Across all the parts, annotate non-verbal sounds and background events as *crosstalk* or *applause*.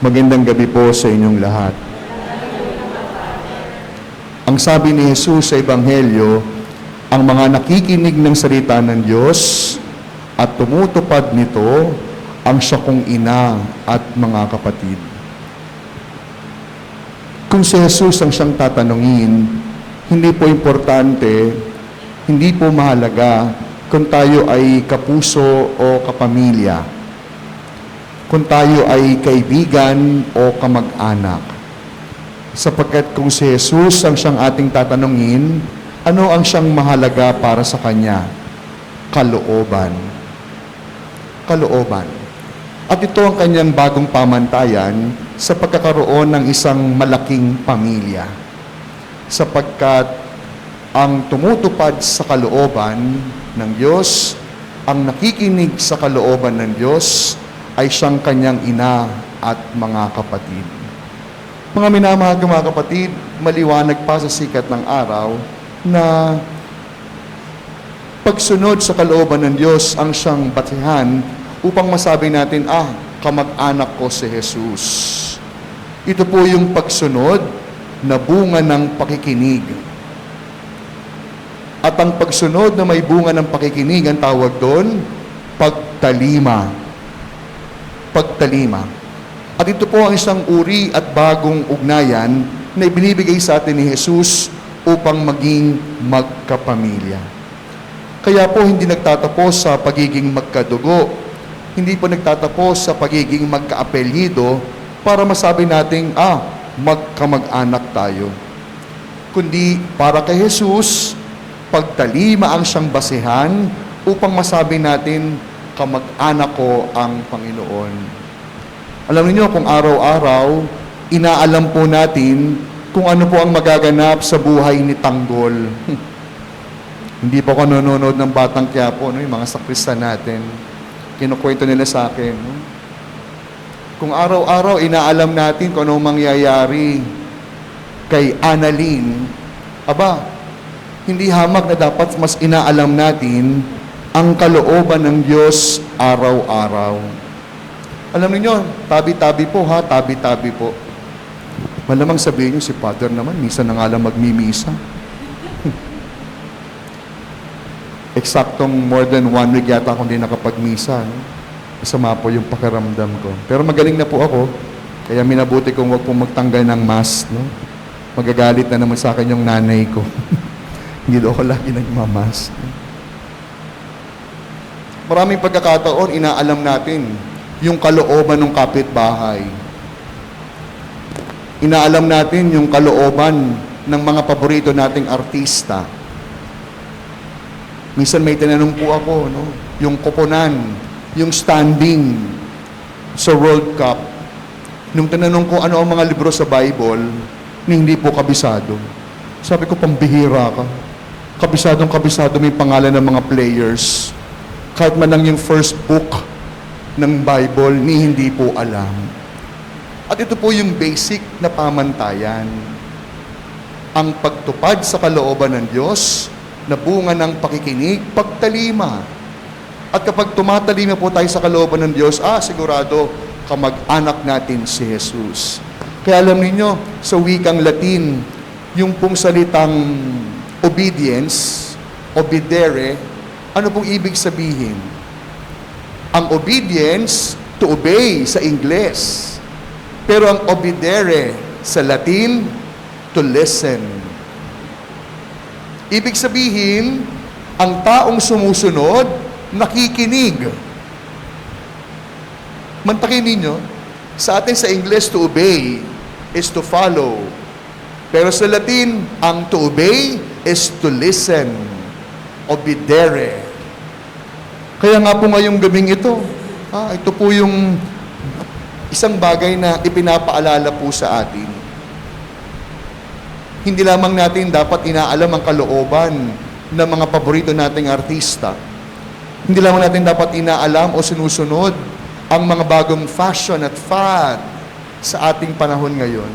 Magandang gabi po sa inyong lahat. Ang sabi ni Jesus sa Ebanghelyo, ang mga nakikinig ng salita ng Diyos at tumutupad nito ang siya kong ina at mga kapatid. Kung si Jesus ang siyang tatanungin, hindi po importante, hindi po mahalaga kung tayo ay kapuso o kapamilya, kung tayo ay kaibigan o kamag-anak. Sapagkat kung si Jesus ang siyang ating tatanungin, ano ang siyang mahalaga para sa Kanya? Kalooban. Kalooban. At ito ang kanyang bagong pamantayan sa pagkakaroon ng isang malaking pamilya. Sapagkat ang tumutupad sa kalooban ng Diyos, ang nakikinig sa kalooban ng Diyos, ay siyang kanyang ina at mga kapatid. Mga minamahal mga kapatid, maliwanag pa sa sikat ng araw na pagsunod sa kalooban ng Diyos ang siyang batihan upang masabi natin, ah, kamag-anak ko si Jesus. Ito po yung pagsunod na bunga ng pakikinig. At ang pagsunod na may bunga ng pakikinig, ang tawag doon, pagtalima. Pagtalima. At ito po ang isang uri at bagong ugnayan na ibinibigay sa atin ni Jesus upang maging magkapamilya. Kaya po hindi nagtatapos sa pagiging magkadugo. Hindi po nagtatapos sa pagiging magkaapelyido para masabi nating, ah, magkamag-anak tayo. Kundi para kay Jesus, pagtalima ang siyang basihan upang masabi natin, kamag-anak ko ang Panginoon. Alam niyo kung araw-araw, inaalam po natin kung ano po ang magaganap sa buhay ni Tanggol. *laughs* Hindi po ako nanonood ng Batang Quiapo, no? yung mga sakristan natin. Kinukwento nila sa akin. No? Kung araw-araw, inaalam natin kung anong mangyayari kay Annalyn, aba, hindi hamak na dapat mas inaalam natin ang kalooban ng Diyos araw-araw. Alam niyo, tabi-tabi po ha, tabi-tabi po. Malamang sabihin niyo, si Father naman, misa na nga lang magmimisa. *laughs* Eksaktong more than one week yata akong hindi nakapagmisa. No? Masama po yung pakiramdam ko. Pero magaling na po ako, kaya minabuti kong huwag pong magtanggal ng mask. No? Magagalit na naman sa akin yung nanay ko. *laughs* hindi daw ako lagi nagmamask. No? Maraming pagkakataon, inaalam natin yung kalooban ng kapitbahay. Inaalam natin yung kalooban ng mga paborito nating artista. Minsan may tinanong po ako, no? yung koponan, yung standing sa World Cup. Nung tinanong ko ano ang mga libro sa Bible, na hindi po kabisado. Sabi ko, pambihira ka. Kabisadong kabisado may pangalan ng mga players. Kahit man lang yung first book ng Bible, ni hindi po alam. At ito po yung basic na pamantayan. Ang pagtupad sa kalooban ng Diyos na bunga ng pakikinig, pagtalima. At kapag tumatalima po tayo sa kalooban ng Diyos, ah, sigurado, kamag-anak natin si Jesus. Kaya alam niyo sa wikang Latin, yung pong salitang obedience, obedere, ano pong ibig sabihin? Ang obedience, to obey sa Ingles. Pero ang obedere sa Latin, to listen. Ibig sabihin, ang taong sumusunod, nakikinig. Mantakin ninyo, sa atin sa English, to obey is to follow. Pero sa Latin, ang to obey is to listen. Obedere. Kaya nga po ngayong gabing ito, ah, ito po yung isang bagay na ipinapaalala po sa atin. Hindi lamang natin dapat inaalam ang kalooban ng mga paborito nating artista. Hindi lamang natin dapat inaalam o sinusunod ang mga bagong fashion at fad sa ating panahon ngayon.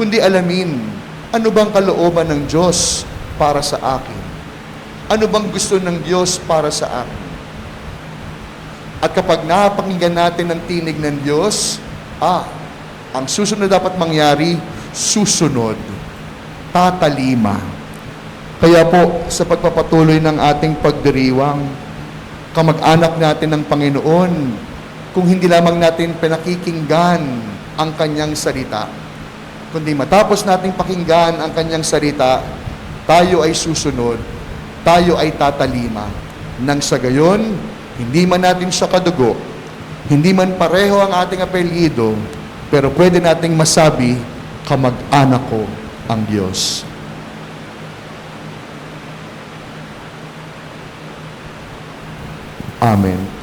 Kundi alamin, ano bang kalooban ng Diyos para sa akin? Ano bang gusto ng Diyos para sa akin? At kapag napakinggan natin ang tinig ng Diyos, ah, Ang susunod dapat mangyari, susunod, tatalima. Kaya po, sa pagpapatuloy ng ating pagdiriwang, kamag-anak natin ng Panginoon, kung hindi lamang natin pinakikinggan ang kanyang salita, kundi matapos nating pakinggan ang kanyang salita, tayo ay susunod, tayo ay tatalima. Nang sa gayon, hindi man natin siya kadugo, hindi man pareho ang ating apelyido, pero pwede nating masabi, kamag-anak ko ang Diyos. Amen.